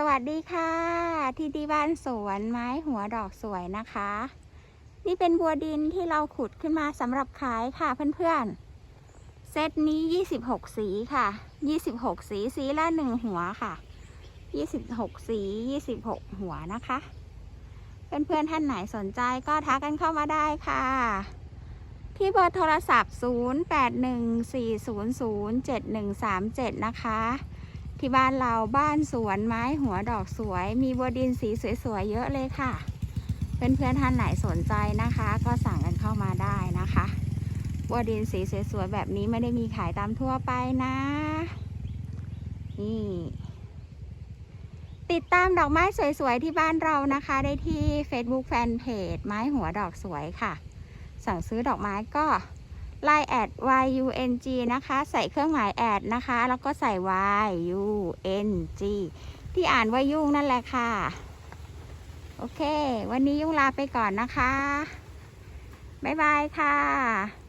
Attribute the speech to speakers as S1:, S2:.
S1: สวัสดีค่ะที่ดีบ้านสวนไม้หัวดอกสวยนะคะ นี่เป็นบัวดินที่เราขุดขึ้นมาสำหรับขายค่ะเพื่อนๆ เซตนี้ 26 สีค่ะ 26 สีสีละหนึ่งหัวค่ะ 26 สี 26 หัวนะคะ เพื่อนๆท่านไหนสนใจก็ทักกันเข้ามาได้ค่ะ ที่เบอร์โทรศัพท์ 0814007137 นะคะ ที่บ้านเราบ้านสวนไม้หัวดอกสวย มีบัวดินสีสวยๆเยอะเลยค่ะ เพื่อนๆท่านไหนสนใจนะคะ ก็สั่งกันเข้ามาได้นะคะบัวดินสีสวยๆแบบนี้ไม่ได้มีขายตามทั่วไปนะ นี่ติดตามดอกไม้สวยๆที่บ้านเรานะคะ ได้ที่ Facebook Fanpage ไม้หัวดอกสวยค่ะ สั่งซื้อดอกไม้ก็ ไลน์แอด YUNG นะคะ ใส่เครื่องหมายแอดนะคะ แล้วก็ใส่ YUNG ที่อ่านว่ายุ่งนั่นแหละค่ะ โอเค วันนี้ยุ่งลาไปก่อนนะคะ บ๊ายบายค่ะ